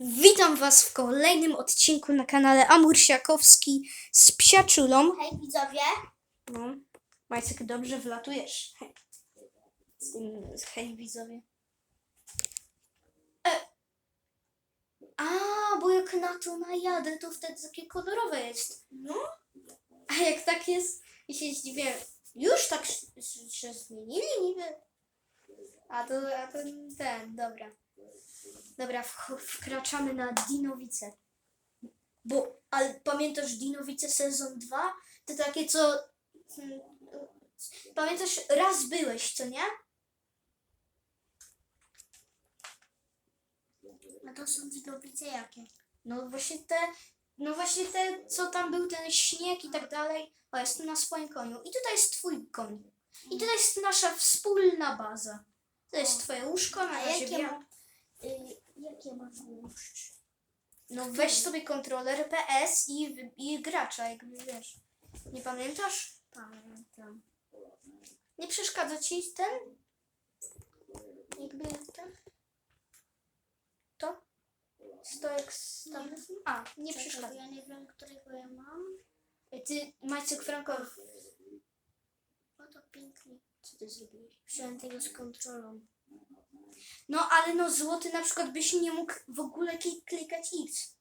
Witam Was w kolejnym odcinku na kanale Amur Siakowski z Psiaczulą. Hej widzowie, No, Majcek, dobrze wlatujesz. Hej. Z tym, hej widzowie. E. A, bo jak na to najadę, to wtedy takie kolorowe jest. no A jak tak jest, i się zdziwię, już tak się- się zmienili niby. A to, a to ten, dobra. Dobra, wkraczamy na Dinowice. Bo, ale pamiętasz Dinowice sezon 2? To takie, co... hmm, Pamiętasz, raz byłeś, co nie? a to są widowice jakie? No właśnie te, no właśnie te, co tam był ten śnieg i tak dalej. O, jestem na swoim koniu. I tutaj jest twój koń. I tutaj jest nasza wspólna baza. To jest twoje łóżko, na razie jakie y, jakie masz łóżcz? No weź sobie kontroler PS i, wy- i gracza, jakby wiesz. Nie pamiętasz? Pamiętam. Nie przeszkadza ci ten? Jakby ten? To? Stojek z tam. A, nie Czekaj, przeszkadza. Ja nie wiem, którego ja mam. Ty, Majcek Frankow, O to pięknie. co ty zrobiłeś? Wziąłem tego z kontrolą. No ale no złoty na przykład byś nie mógł w ogóle klik- klikać X.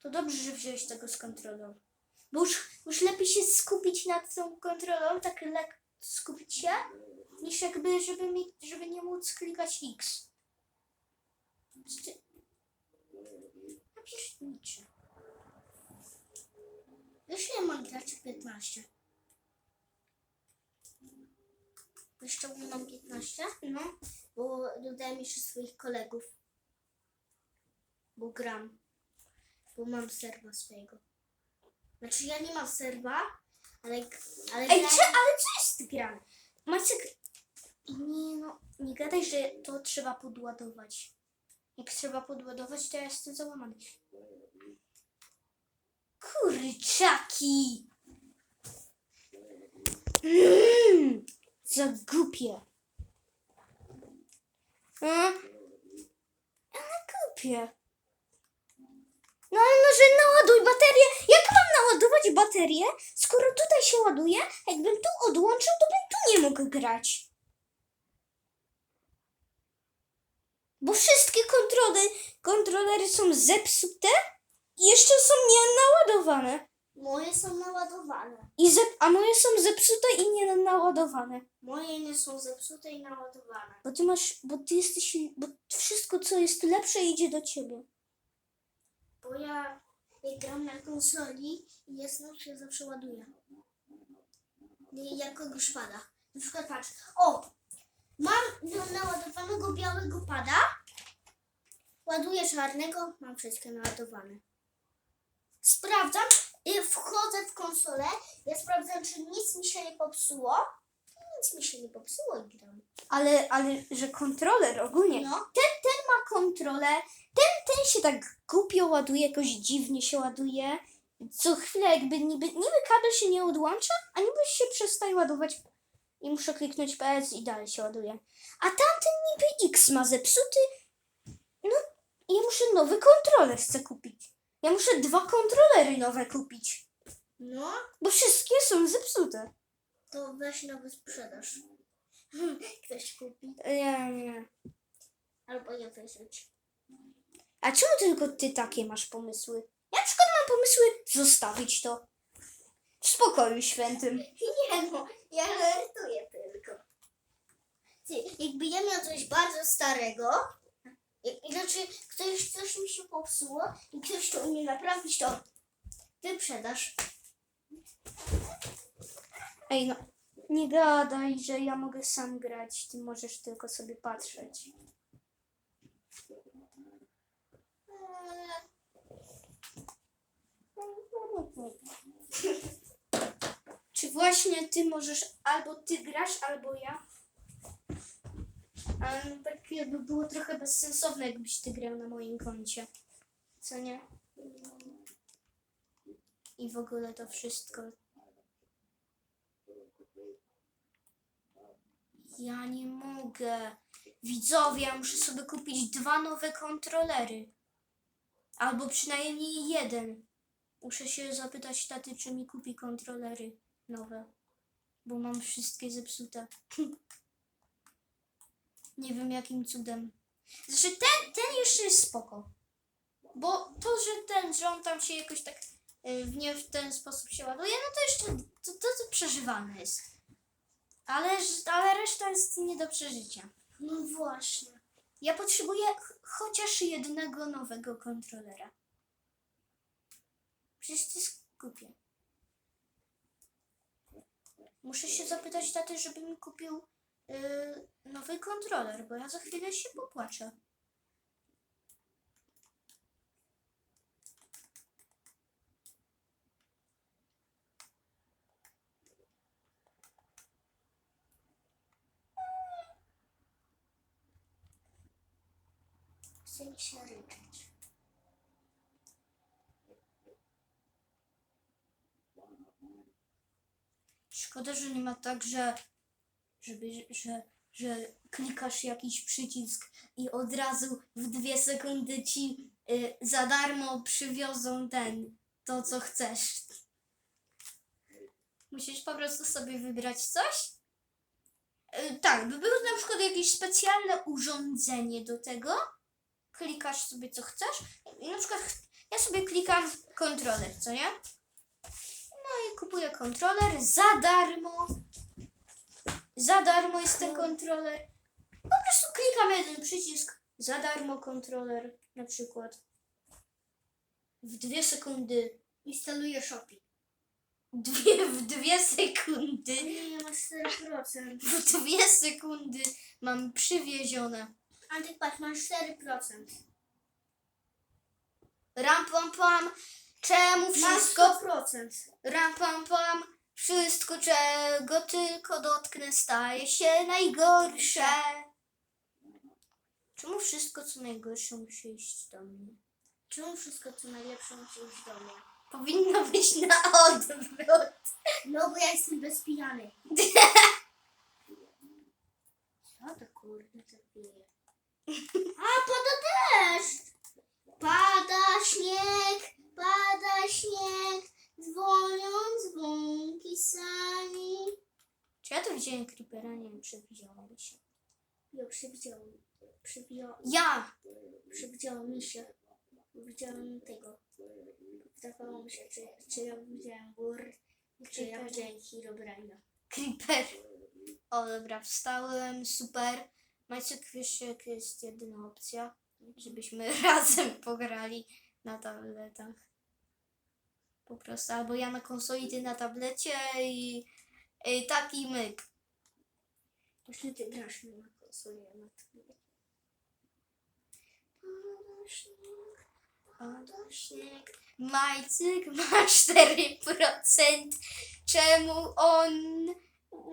To dobrze, że wziąłeś tego z kontrolą. Bo już, już lepiej się skupić nad tą kontrolą, tak lek skupić się, niż jakby, żeby, mi, żeby nie móc klikać X. Ty... Napisz niczym. Wiesz, ile mam grać 15? Mam 15? No, Bo dodałem jeszcze swoich kolegów. Bo gram. Bo mam serwa swojego. Znaczy ja nie mam serwa, ale, ale Ej, grałem- cze, ale co jest grane? Maciek, nie no, nie gadaj, że to trzeba podładować. Jak trzeba podładować, to ja jestem załamany. Kurczaki! Mm, za głupie. A? Ale głupie. No ale no, że naładuj baterię. Jak mam naładować baterię, skoro tutaj się ładuje? Jakbym tu odłączył, to bym tu nie mógł grać. Bo wszystkie kontrole, kontrolery są zepsute i jeszcze są nienaładowane. Moje są naładowane. I zep, a moje są zepsute i nienaładowane. Moje nie są zepsute i naładowane. Bo ty masz, bo ty jesteś, bo wszystko co jest lepsze idzie do ciebie. Bo ja jak gram na konsoli i jasno się zawsze ładuje. I jak kogoś pada. Na przykład patrz, o! Mam na- naładowanego białego pada. Ładuję czarnego, mam wszystkie naładowane. Sprawdzam, i wchodzę w konsolę, ja sprawdzam, czy nic mi się nie popsuło. Nic mi się nie popsuło i gram. Ale, ale, że kontroler ogólnie No, ma kontrolę, ten, ten się tak głupio ładuje, jakoś dziwnie się ładuje. Co chwilę jakby niby, niby kabel się nie odłącza, a niby się przestaje ładować i muszę kliknąć PS i dalej się ładuje. A tamten niby X ma zepsuty. No, i ja muszę nowy kontroler chcę kupić. Ja muszę dwa kontrolery nowe kupić, no, bo wszystkie są zepsute. to weź na wyprzedaż. Ktoś kupi. Nie, nie. Albo je wyrzuć. A czemu tylko ty takie masz pomysły? Ja na przykład mam pomysły zostawić to w spokoju świętym. Nie no, ja żartuję tylko. Ty, jakby ja miał coś bardzo starego, znaczy ktoś, coś mi się popsuło i ktoś to umie naprawić, to wyprzedasz. Ej, no, nie gadaj, że ja mogę sam grać, ty możesz tylko sobie patrzeć. Czy właśnie ty możesz, albo ty grasz, albo ja? Ale tak jakby było trochę bezsensowne, jakbyś ty grał na moim koncie. Co nie? I w ogóle to wszystko. Ja nie mogę. Widzowie, ja muszę sobie kupić dwa nowe kontrolery. Albo przynajmniej jeden. Muszę się zapytać taty, czy mi kupi kontrolery nowe. Bo mam wszystkie zepsute. Nie wiem jakim cudem. Znaczy ten, ten jeszcze jest spoko. Bo to, że ten, że on tam się jakoś tak y, w nie w ten sposób się ładuje, no to jeszcze to, to, to przeżywalne jest. Ale, ale reszta jest nie do przeżycia. No właśnie. Ja potrzebuję ch- chociaż jednego nowego kontrolera. Przecież to jest głupie. Muszę się zapytać taty, żeby mi kupił yy, nowy kontroler, bo ja za chwilę się popłaczę. Chce mi się ryczeć. Szkoda, że nie ma tak, że, żeby, że, że klikasz jakiś przycisk i od razu w dwie sekundy ci y, za darmo przywiozą ten, to co chcesz. Musisz po prostu sobie wybrać coś. Y, tak, by było na przykład jakieś specjalne urządzenie do tego. Klikasz sobie co chcesz i na przykład ja sobie klikam kontroler, co nie? No i kupuję kontroler za darmo. Za darmo jest ten kontroler. Po prostu klikam jeden przycisk. Za darmo kontroler na przykład. W dwie sekundy. Instaluję Shopee. Dwie, w dwie sekundy. Nie, ja mam 4%. W dwie sekundy mam przywiezione. Antyk, patrz, masz 4%. Ram pam pam. Czemu Masz wszystko 100%. Ram pam pam, wszystko czego tylko dotknę staje się najgorsze. Czemu wszystko co najgorsze musi iść do mnie? Czemu wszystko co najlepsze musi iść do mnie? Powinno być na odwrót. No bo ja jestem bezpijany. Co to kurde to pije? A, pada deszcz! Pada śnieg, pada śnieg, dzwonią dzwonki sami. Czy ja to widziałem creepera? Nie wiem, przewidziało mi się. Jo, przewidziało, przewidziało, Ja! przewidziało mi się. Widziałem tego. Wydawało mi się, czy, czy ja widziałem Bur, czy ja Creepera. widziałem Herobrine'a. Creeper. O dobra, wstałem, super. Majcek, wiesz jaka jest jedyna opcja? Żebyśmy razem pograli na tabletach. Po prostu, albo ja na konsoli, ty na tablecie i, i taki myk. Właśnie ty grasz na konsoli, a na tym. Pada śnieg, Pada śnieg. Majcyk ma 4%. Czemu on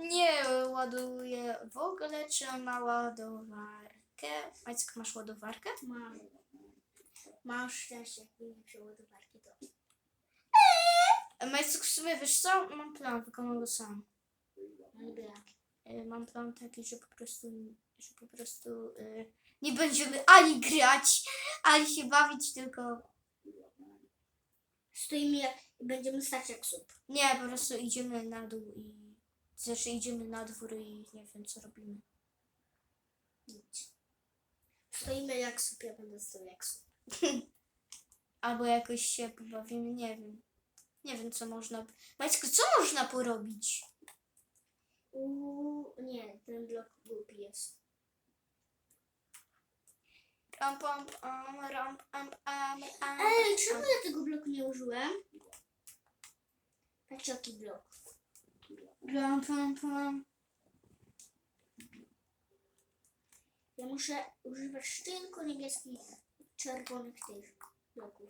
nie ładuje w ogóle? Czy on ma ładowarkę? Majcyk, masz ładowarkę? Mam. Mam szczęście, jak nie przeładowarki to. Majcyk, w sumie wiesz co? Mam plan, wykonam go sam. E, Mam plan taki, że po prostu, że po prostu e, nie będziemy ani grać, ani się bawić, tylko Stoimy jak będziemy stać jak słup. nie, po prostu idziemy na dół i znaczy idziemy na dwór i nie wiem co robimy. Nic. Stoimy jak słup, ja będę stał jak słup. Albo jakoś się pobawimy, nie wiem. Nie wiem co można. Majcku, co można porobić? Uuu, nie, ten blok głupi jest. Ram, pam, pam, ram, pam, pam, pam, Ej, pam. czemu ja tego bloku nie użyłem? Patrz jaki blok. Ram, pam, pam. Ja muszę używać tylko niebieskich, czerwonych tych bloków.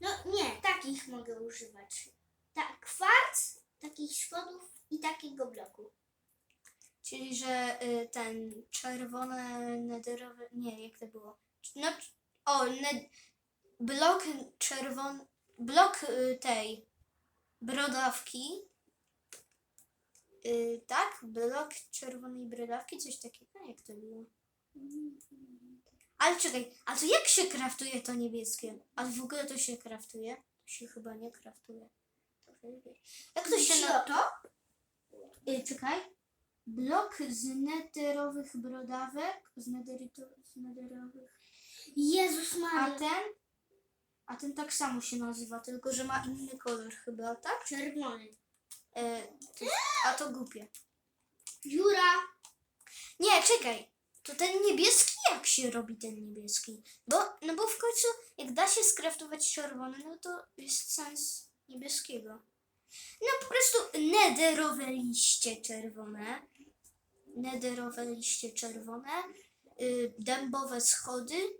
No nie, takich mogę używać. Tak, kwarc, takich schodów i takiego bloku. Czyli, że y, ten czerwone nederowe. Nie, jak to było? No, o, ned, blok czerwony. Blok y, tej brodawki. Y, tak? Blok czerwonej brodawki, coś takiego. Jak to było? Ale czekaj, a to jak się kraftuje to niebieskie? A w ogóle to się kraftuje? To się chyba nie kraftuje. Jak to się na... to? Y, czekaj. Blok z neterowych brodawek. Z, nederito, z nederowych. Jezus A Maria. ten? A ten tak samo się nazywa, tylko że ma inny kolor chyba, tak? Czerwony. E, to, a to głupie. Dziura. Nie, czekaj. To ten niebieski, jak się robi ten niebieski? Bo, no bo w końcu, jak da się skraftować czerwony, no to jest sens niebieskiego. No po prostu nederowe liście czerwone. Nederowe liście czerwone. Y, dębowe schody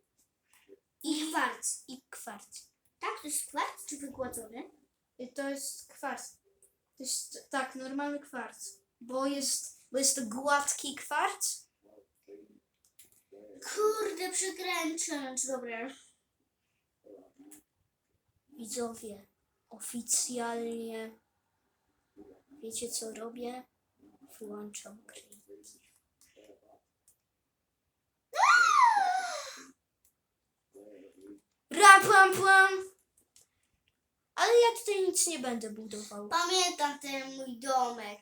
I kwarc. i kwarc. Tak? To jest kwarc czy wygładzony? Y, To jest kwarc. To jest tak, normalny kwarc. Bo jest, bo jest to gładki kwarc. Kurde, przekręcę. Dobra. Widzowie, oficjalnie wiecie co robię? Włączam Creative. Rapam pam! Ale ja tutaj nic nie będę budował. Pamiętam ten mój domek.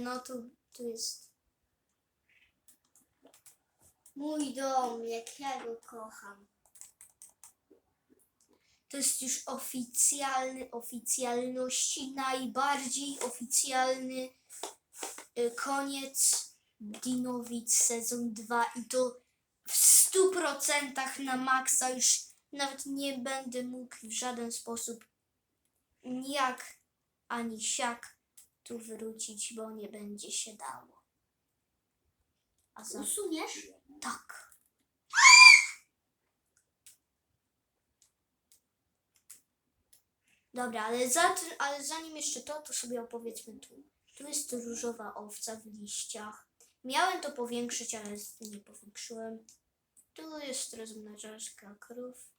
No tu, tu jest. Mój dom, jak ja go kocham. To jest już oficjalny, oficjalności najbardziej oficjalny y, koniec Dinowic sezon 2 i to w 100% na maksa już nawet nie będę mógł w żaden sposób nijak ani siak tu wrócić, bo nie będzie się dało. A za Usuniesz? Tak. Dobra, ale, za, ale zanim jeszcze to, to sobie opowiedzmy tu. Tu jest różowa owca w liściach. Miałem to powiększyć, ale nie powiększyłem. Tu jest rozmnażarka krów.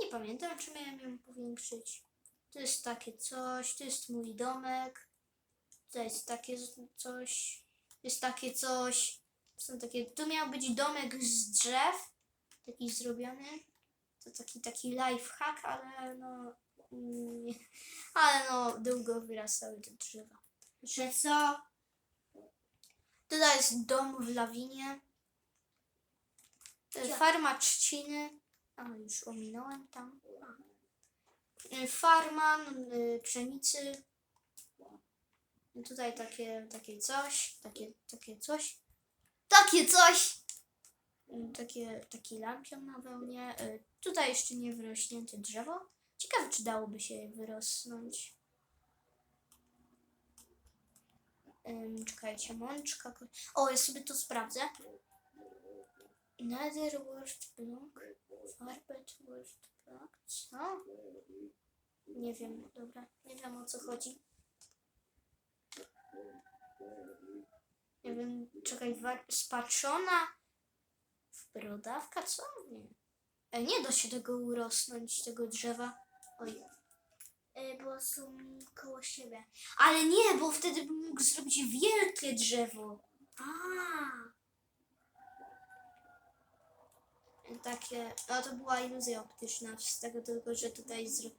Nie pamiętam, czy miałem ją powiększyć. Tu jest takie coś, tu jest mój domek. Tu jest takie coś. Jest takie coś. Są takie, tu miał być domek z drzew, taki zrobiony. To taki, taki lifehack, ale no, nie. ale no, długo wyrastały te drzewa. Że co? Tutaj jest dom w lawinie. E, Gdzie? Farma trzciny. A, już ominąłem tam. E, Farma y, pszenicy. Tutaj takie, takie coś, takie, takie coś. Takie coś! Y, Takie, taki lampion na wełnie. Y, Tutaj jeszcze nie wyrośnięte drzewo. Ciekawe, czy dałoby się wyrosnąć. Ym, czekajcie, mączka. O, ja sobie to sprawdzę. Nether Worst Block. Farbet Worst Block. Co? Nie wiem, dobra. Nie wiem o co chodzi. Nie wiem, czekaj, spaczona brodawka? Co? Nie. E, nie da się tego urosnąć, tego drzewa. Oj. Y, bo są koło siebie. Ale nie, bo wtedy bym mógł zrobić wielkie drzewo. A, takie, no to była iluzja optyczna, z tego tylko, że tutaj zro...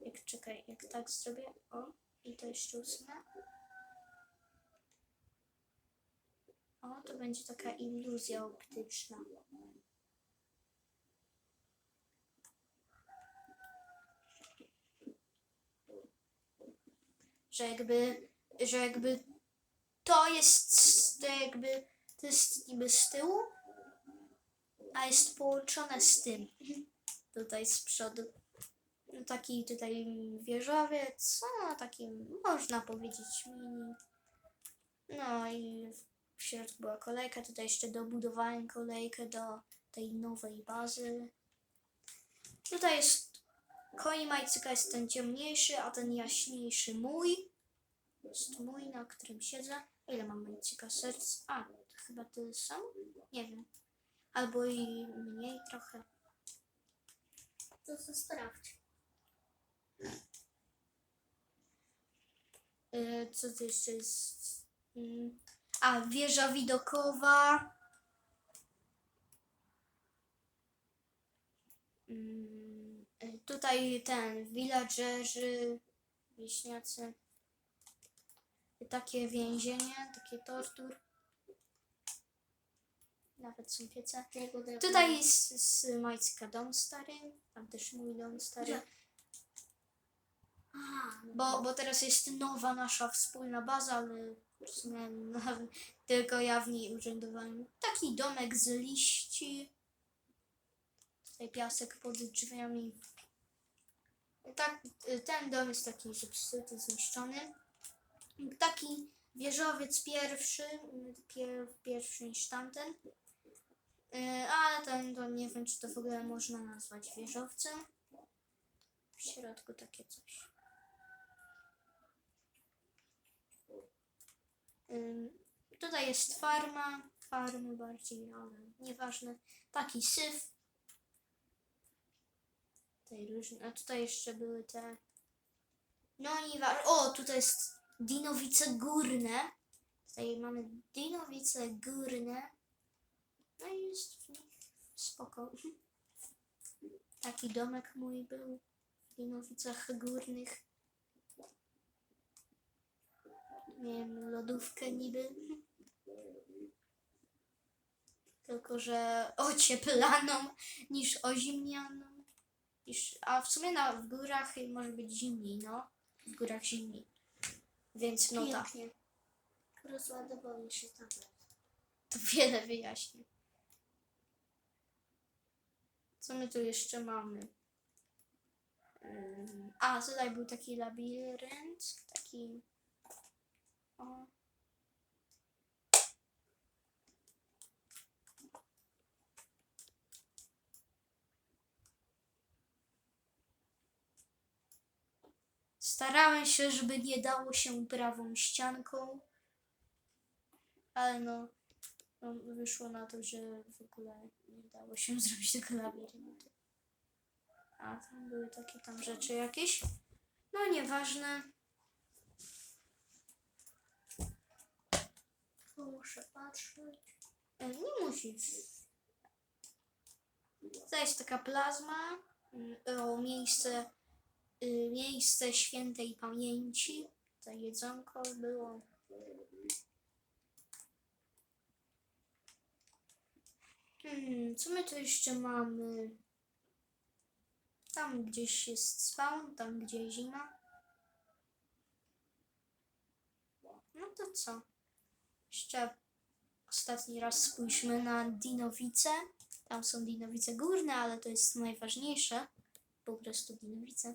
jak czekaj, jak tak zrobię, o, i to jeszcze usunę. O, to będzie taka iluzja optyczna. Że jakby, że jakby to jest, to jakby, to jest niby z tyłu, a jest połączone z tym. Tutaj z przodu. No Taki tutaj wieżowiec, no taki można powiedzieć mini. No i w środku była kolejka, tutaj jeszcze dobudowałem kolejkę do tej nowej bazy. Tutaj jest koni majcyka jest ten ciemniejszy, a ten jaśniejszy mój. Jest mój, na którym siedzę. Ile mam majcyka serc? A, chyba tyle samo? Nie wiem albo i mniej trochę. to co sprawdź. Y, Co to jeszcze jest? Mm, a, wieża widokowa. Mm, tutaj ten, villagerzy, wieśniacy. Takie więzienie, takie tortur. Nawet są piece. Tutaj jest z Majcka dom stary, tam też mój dom stary. Bo, bo teraz jest nowa nasza wspólna baza, ale sumie nawet tylko ja w niej urzędowałem. Taki domek z liści. Tutaj piasek pod drzwiami. Tak, ten dom jest taki zepsuty, zniszczony. Taki wieżowiec pierwszy, pier, pierwszy niż tamten. Y, Ale ten, to nie wiem, czy to w ogóle można nazwać wieżowcem. W środku takie coś. Tutaj jest farma, farmy bardziej, ale nieważne. Taki syf. Tutaj różne, a tutaj jeszcze były te... No nieważne. O, tutaj jest Dinowice Górne. Tutaj mamy Dinowice Górne. No i jest w nich spoko. Taki domek mój był w Dinowicach Górnych. Miałem lodówkę niby. Tylko, że ocieplaną niż ozimnianą. Niż, a w sumie na, w górach może być zimniej, no. W górach zimniej. Więc no tak, pięknie. Rozładował mi się tablet. to wiele wyjaśni. Co my tu jeszcze mamy? A, tutaj był taki labirynt, taki... Starałem się, żeby nie dało się prawą ścianką, ale no, no wyszło na to, że w ogóle nie dało się zrobić tego labiryntu. A tam były takie tam rzeczy jakieś. No nieważne. Muszę patrzeć. E, Nie musisz. To jest taka plazma mm, o miejsce, y, miejsce świętej pamięci. To jedzonko było. Hmm, co my tu jeszcze mamy? Tam gdzieś jest spawn, tam gdzie zima. No to co? Jeszcze ostatni raz spójrzmy na Dinowice. Tam są Dinowice górne, ale to jest najważniejsze. Po prostu Dinowice.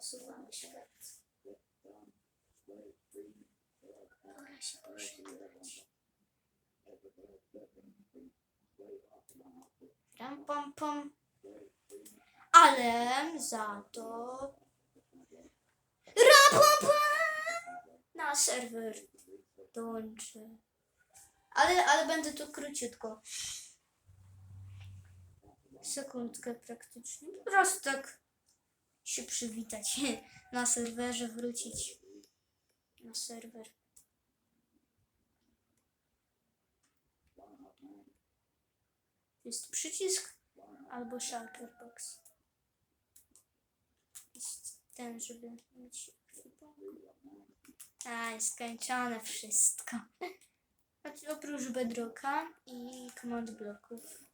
Usuwamy świat. Pora się. Ale za to. Na serwer dołączę. Ale, ale będę tu króciutko. Sekundkę praktycznie. Po prostu tak się przywitać na serwerze, wrócić na serwer. Jest przycisk albo shulker box. Jest ten, żeby mieć ekwipunek. A, jest skończone wszystko. Oprócz bedrocka i command bloków.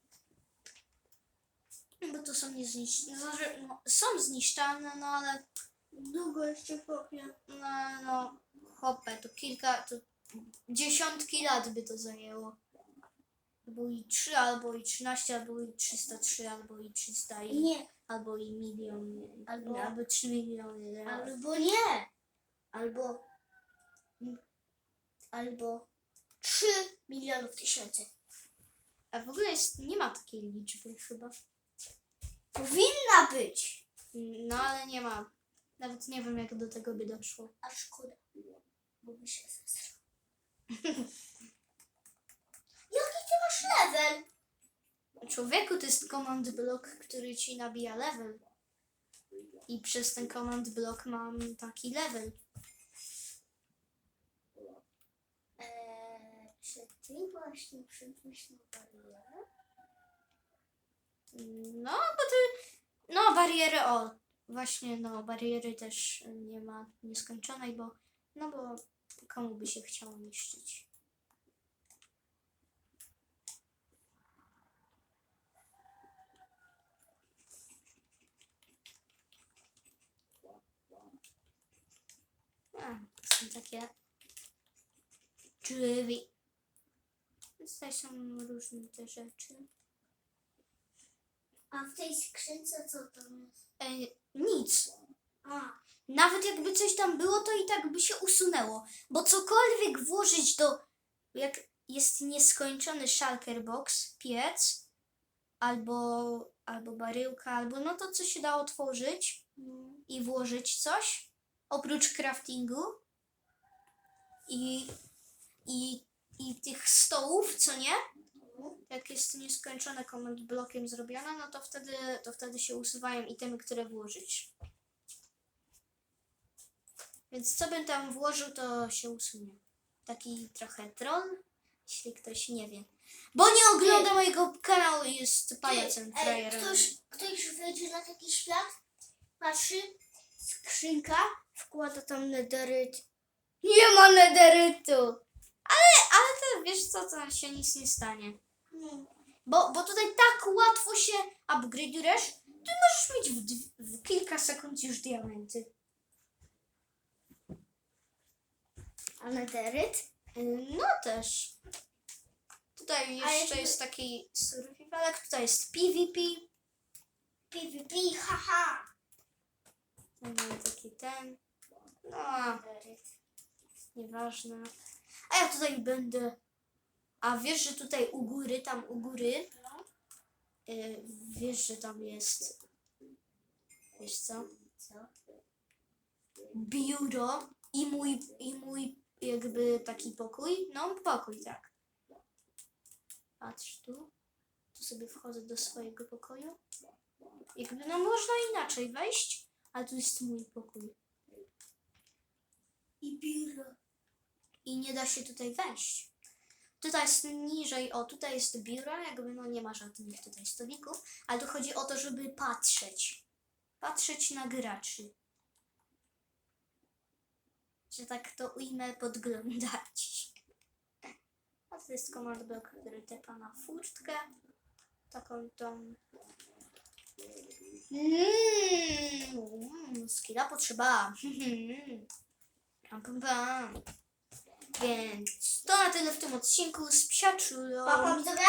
Bo to są niezniszczalne. Znaczy, no, są zniszczalne, no ale Długo jeszcze chłopie. no, no hopę, to kilka, to dziesiątki lat by to zajęło. Albo i 3, albo i 13, albo i 303, albo i 300, i, Nie, albo i milion, albo, Albo- albo 3 miliony. lat. albo nie. Albo, albo 3 milionów tysięcy. A w ogóle jest, nie ma takiej liczby chyba. Powinna być. No ale nie ma. Nawet nie wiem jak do tego by doszło. A szkoda, bo by się zesrał. Jaki ty masz level? Człowieku to jest command block, który ci nabija level. I przez ten command block mam taki level. Eee, czy ty właśnie przemyślał barierę? No, bo ty. No, bariery, o. Właśnie, no, bariery też nie ma nieskończonej, bo. No, bo komu by się chciało niszczyć. A, to są takie drzwi. Tutaj są różne te rzeczy. A w tej skrzynce co tam jest? E, nic. A, Nawet jakby coś tam było, to i tak by się usunęło. Bo cokolwiek włożyć do. Jak jest nieskończony shulker box, piec, albo, albo baryłka, albo no to co się da otworzyć mm, i włożyć coś, oprócz craftingu i, i, i tych stołów, co nie? Jak jest nieskończone command blokiem zrobione, no to wtedy, to wtedy się usuwają itemy, które włożyć. Więc co bym tam włożył, to się usunie. Taki trochę troll, jeśli ktoś nie wie. Bo nie ogląda mojego kanału i jest pajacem Ej, frajerem. ktoś, ktoś wejdzie na taki świat, patrzy, skrzynka, wkłada tam nederyt. Nie ma nederytu! Ale, ale to wiesz co, to się nic nie stanie. Bo, bo tutaj tak łatwo się upgrade'ujesz, ty możesz mieć w, w kilka sekund już diamenty. A nederyt? No też. Tutaj jeszcze jak- jest taki survivalek, tutaj jest PvP. PvP, haha. Mamy taki ten. No, nieważne. A ja tutaj będę. A wiesz, że tutaj u góry, tam u góry, y, wiesz, że tam jest. Wiesz? Co? biuro i mój, i mój jakby taki pokój. No, pokój, tak. Patrz tu. Tu sobie wchodzę do swojego pokoju. Jakby, no można inaczej wejść, ale tu jest mój pokój. I biuro. I nie da się tutaj wejść. Tutaj jest niżej, o tutaj jest biuro, jakby no nie ma żadnych tutaj stolików, ale tu chodzi o to, żeby patrzeć. Patrzeć na graczy. Że tak to ujmę, podglądać. A to jest block, który tepa na furtkę. Taką tą... Mmm, skilla potrzeba. Pam, pam, pam. Więc to na tyle w tym odcinku z psiaczu. Papa, widzowie?